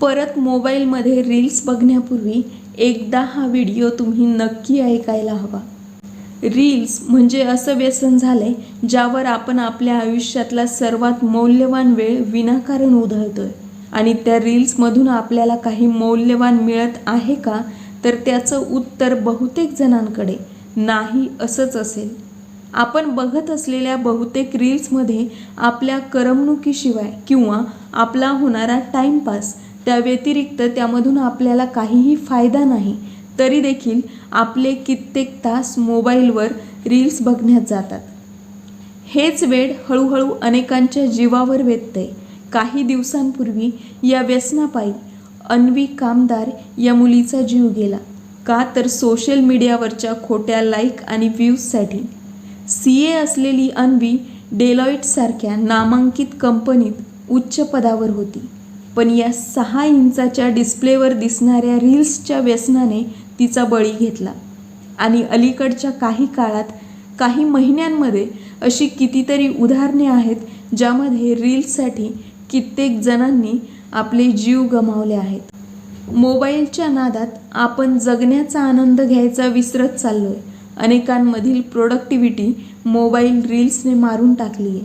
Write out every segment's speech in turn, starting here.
परत मोबाईलमध्ये रील्स बघण्यापूर्वी एकदा हा व्हिडिओ तुम्ही नक्की ऐकायला हवा. रील्स म्हणजे असं व्यसन झालंय ज्यावर आपण आपल्या आयुष्यातला सर्वात मौल्यवान वेळ विनाकारण उधळतोय. आणि त्या रील्समधून आपल्याला काही मौल्यवान मिळत आहे का? तर त्याचं उत्तर बहुतेक जणांकडे नाही असंच असेल. आपण बघत असलेल्या बहुतेक रील्समध्ये आपल्या करमणुकीशिवाय किंवा आपला होणारा टाईमपास त्या व्यतिरिक्त त्यामधून आपल्याला काहीही फायदा नाही तरी देखील आपले कित्येक तास मोबाईलवर रील्स बघण्यात जातात. हेच वेळ हळूहळू अनेकांच्या जीवावर वेधतंय. काही दिवसांपूर्वी या व्यसनापायी अन्वी कामदार या मुलीचा जीव गेला. का तर सोशल मीडियावरच्या खोट्या लाईक आणि व्ह्यूजसाठी. सी ए असलेली अन्वी डेलॉईटसारख्या नामांकित कंपनीत उच्च पदावर होती. पण या सहा इंचाच्या डिस्प्लेवर दिसणाऱ्या रील्सच्या व्यसनाने तिचा बळी घेतला. आणि अलीकडच्या काही काळात काही महिन्यांमध्ये अशी कितीतरी उदाहरणे आहेत ज्यामध्ये रील्ससाठी कित्येक जणांनी आपले जीव गमावले आहेत. मोबाईलच्या नादात आपण जगण्याचा आनंद घ्यायचा विसरत चाललोय. अनेकांमधील प्रोडक्टिव्हिटी मोबाईल रील्सने मारून टाकली आहे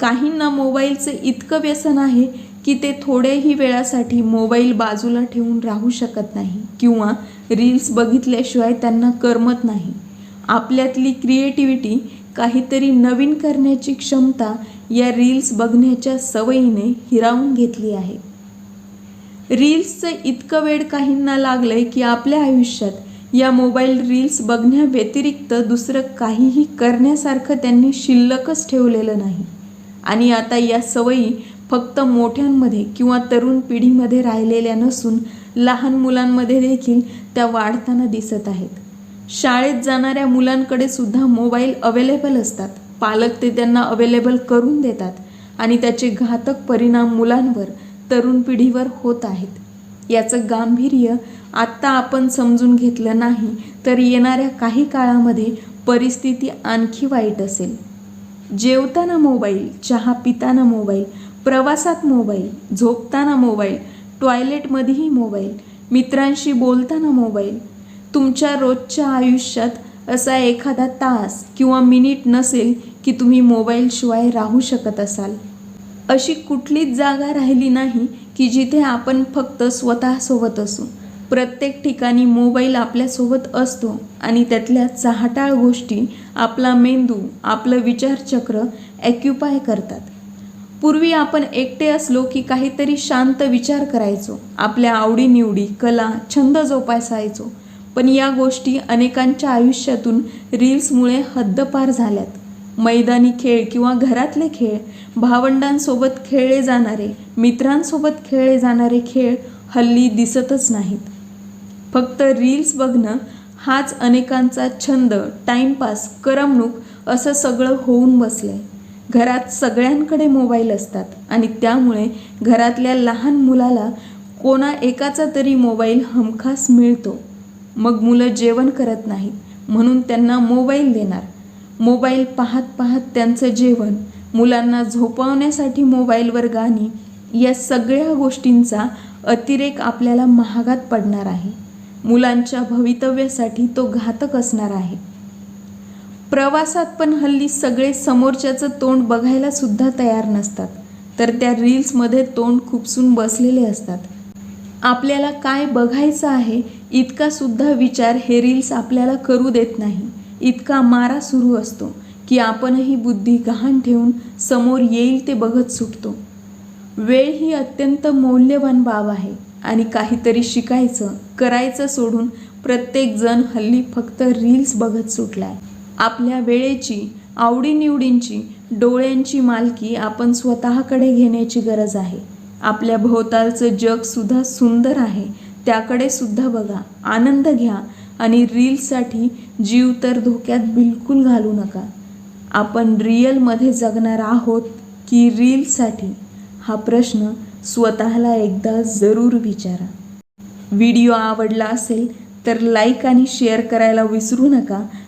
काहींना मोबाईलचं इतकं व्यसन आहे की ते थोड्याही वेळासाठी मोबाईल बाजूला ठेवून राहू शकत नाही किंवा रील्स बघितल्याशिवाय त्यांना करमत नाही. आपल्यातली क्रिएटिव्हिटी काहीतरी नवीन करण्याची क्षमता या रील्स बघण्याच्या सवयीने हिरावून घेतली आहे. रील्सचं इतकं वेळ काहींना लागलंय की आपल्या आयुष्यात या मोबाईल रील्स बघण्याव्यतिरिक्त दुसरं काहीही करण्यासारखं त्यांनी शिल्लकच ठेवलेलं नाही. आणि आता या सवयी फक्त मोठ्यांमध्ये किंवा तरुण पिढीमध्ये राहिलेल्या नसून लहान मुलांमध्ये देखील त्या वाढताना दिसत आहेत. शाळेत जाणाऱ्या मुलांकडे सुद्धा मोबाईल अवेलेबल असतात. पालक ते त्यांना अवेलेबल करून देतात आणि त्याचे घातक परिणाम मुलांवर तरुण पिढीवर होत आहेत. याचं गांभीर्य आत्ता आपण समजून घेतलं नाही तर येणाऱ्या काही काळामध्ये परिस्थिती आणखी वाईट असेल. जेवताना मोबाईल चहा पिताना मोबाईल प्रवासात मोबाईल झोपताना मोबाईल टॉयलेटमध्येही मोबाईल मित्रांशी बोलताना मोबाईल. तुमच्या रोजच्या आयुष्यात असा एखादा तास किंवा मिनिट नसेल की तुम्ही मोबाईलशिवाय राहू शकत असाल. अशी कुठलीच जागा राहिली नाही की जिथे आपण फक्त स्वतःसोबत असू. प्रत्येक ठिकाणी मोबाईल आपल्यासोबत असतो आणि त्यातल्या चहाटाळ गोष्टी आपला मेंदू आपलं विचारचक्र ॲक्युपाय करतात. पूर्वी आपण एकटे असलो की काहीतरी शांत विचार करायचो. आपल्या आवडीनिवडी कला छंद जोपासायचो. पण या गोष्टी अनेकांच्या आयुष्यातून रील्समुळे हद्दपार झाल्यात. मैदानी खेळ किंवा घरातले खेळ भावंडांसोबत खेळले जाणारे मित्रांसोबत खेळले जाणारे खेळ हल्ली दिसतच नाहीत. फक्त रील्स बघणं हाच अनेकांचा छंद टाईमपास करमणूक असं सगळं होऊन बसलं आहे घरात सगळ्यांकडे मोबाईल असतात आणि त्यामुळे घरातल्या लहान मुलाला कोणा एकाचा तरी मोबाईल हमखास मिळतो. मग मुलं जेवण करत नाहीत म्हणून त्यांना मोबाईल देणार. मोबाईल पाहत पाहत त्यांचं जेवण मुलांना झोपवण्यासाठी मोबाईलवर गाणी या सगळ्या गोष्टींचा अतिरेक आपल्याला महागात पडणार आहे. मुलांच्या भवितव्यासाठी तो घातक असणार आहे. प्रवासात पण हल्ली सगळे समोरच्याचं तोंड बघायला सुद्धा तयार नसतात. तर त्या रील्समध्ये तोंड खुपसून बसलेले असतात. आपल्याला काय बघायचं आहे इतका सुद्धा विचार हे रील्स आपल्याला करू देत नाही. इतका मारा सुरू असतो की आपणही बुद्धी गहाण ठेवून समोर येईल ते बघत सुटतो. वेळ ही अत्यंत मौल्यवान बाब आहे आणि काहीतरी शिकायचं करायचं सोडून प्रत्येकजण हल्ली फक्त रील्स बघत सुटलाय. आपल्या वेळेची आवडीनिवडींची डोळ्यांची मालकी आपण स्वतःकडे घेण्याची गरज आहे. आपल्या भोवतालचं जगसुद्धा सुंदर आहे. त्याकडे सुद्धा बघा आनंद घ्या आणि रील्ससाठी जीव तर धोक्यात बिलकुल घालू नका. आपण रिअलमध्ये जगणार आहोत की रीलसाठी हा प्रश्न स्वतःला एकदा जरूर विचारा. व्हिडिओ आवडला असेल तर लाईक आणि शेअर करायला विसरू नका.